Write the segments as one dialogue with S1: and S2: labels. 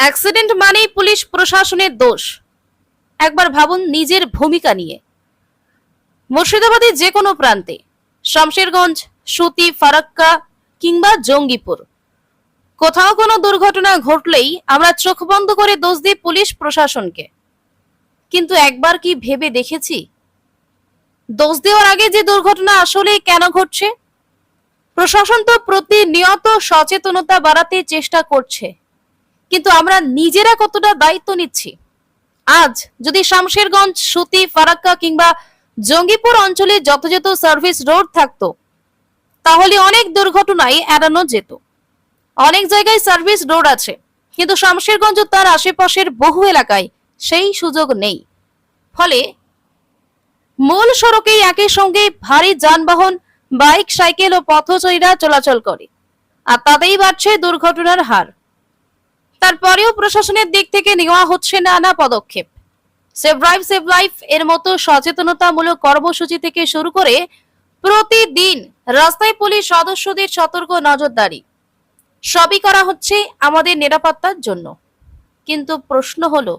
S1: Accident মানেই police প্রশাসনের দোষ। একবার ভাবুন নিজের ভূমিকা নিয়ে। মুর্শিদাবাদের যে কোনো প্রান্তে, শমশেরগঞ্জ, সুতি, ফারাক্কা কিংবা জঙ্গিপুর, কোথাও কোনো দুর্ঘটনা ঘটলেই আমরা চোখ বন্ধ করে দোষ দিই পুলিশ প্রশাসনকে। কিন্তু একবার কি ভেবে দেখেছি? দোষ দেওয়ার আগে যে দুর্ঘটনা আসলে কেন ঘটছে? প্রশাসন তো প্রতিনিয়ত সচেতনতা বাড়াতে চেষ্টা করছে। কিন্তু আমরা নিজেরা কতটা দায়িত্ব নিচ্ছি? আজ যদি শামশেরগঞ্জ, সুতি, ফারাক্কা কিংবা জঙ্গিপুর অঞ্চলে যথাযথ সার্ভিস রোড থাকতো, তাহলে অনেক দুর্ঘটনাই এড়ানো যেত। অনেক জায়গায় সার্ভিস রোড আছে, কিন্তু শামশেরগঞ্জ তার আশেপাশের বহু এলাকায় সেই সুযোগ নেই। ফলে মূল সড়কেই একই সঙ্গে ভারী যানবাহন, বাইক, সাইকেল ও পথচরীরা চলাচল করে, আর তাতেই বাড়ছে দুর্ঘটনার হার। তারপরেও প্রশাসনের দিক থেকে নেওয়া হচ্ছে নানা পদক্ষেপ। সেভ ড্রাইভ সেভ লাইফ এর মতো সচেতনতামূলক কর্মসূচি থেকে শুরু করে প্রতিদিন রাস্তায় পুলিশ সদস্যদের সতর্ক নজরদারি। সবই করা হচ্ছে আমাদের নিরাপত্তার জন্য। কিন্তু প্রশ্ন হলো,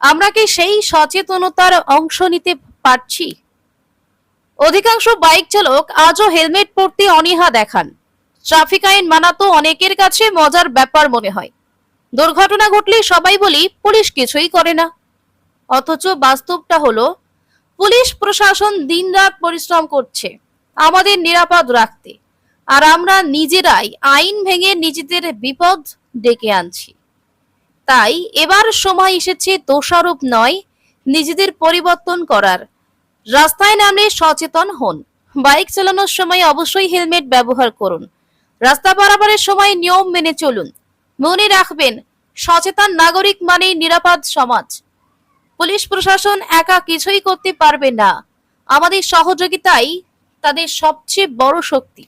S1: আমরা কি সেই সচেতনতার অংশ নিতে পারছি? অধিকাংশ বাইক চালক আজও হেলমেট পরতে অনীহা দেখান। ট্রাফিক আইন মানা তো অনেকের কাছে মজার ব্যাপার মনে হয়। দুর্ঘটনা ঘটলে সবাই বলি, পুলিশ কিছুই করে না। অথচ বাস্তবটা হলো, পুলিশ প্রশাসন দিনরাত পরিশ্রম করছে, আমাদের নিরাপদ রাখতে, আর আমরা নিজেরাই আইন ভেঙে নিজেদের বিপদ ডেকে আনছি। তাই এবার সময় এসেছে দোষারোপ নয়, নিজেদের পরিবর্তন করার। রাস্তায় নামলে সচেতন হন, বাইক চালানোর সময় অবশ্যই হেলমেট ব্যবহার করুন, রাস্তা পারাপারের সময় নিয়ম মেনে চলুন মনে রাখবেন, সচেতন নাগরিক মানেই নিরাপদ সমাজ। পুলিশ প্রশাসন একা কিছুই করতে পারবে না। আমাদের সহযোগিতাই তাদের সবচেয়ে বড় শক্তি।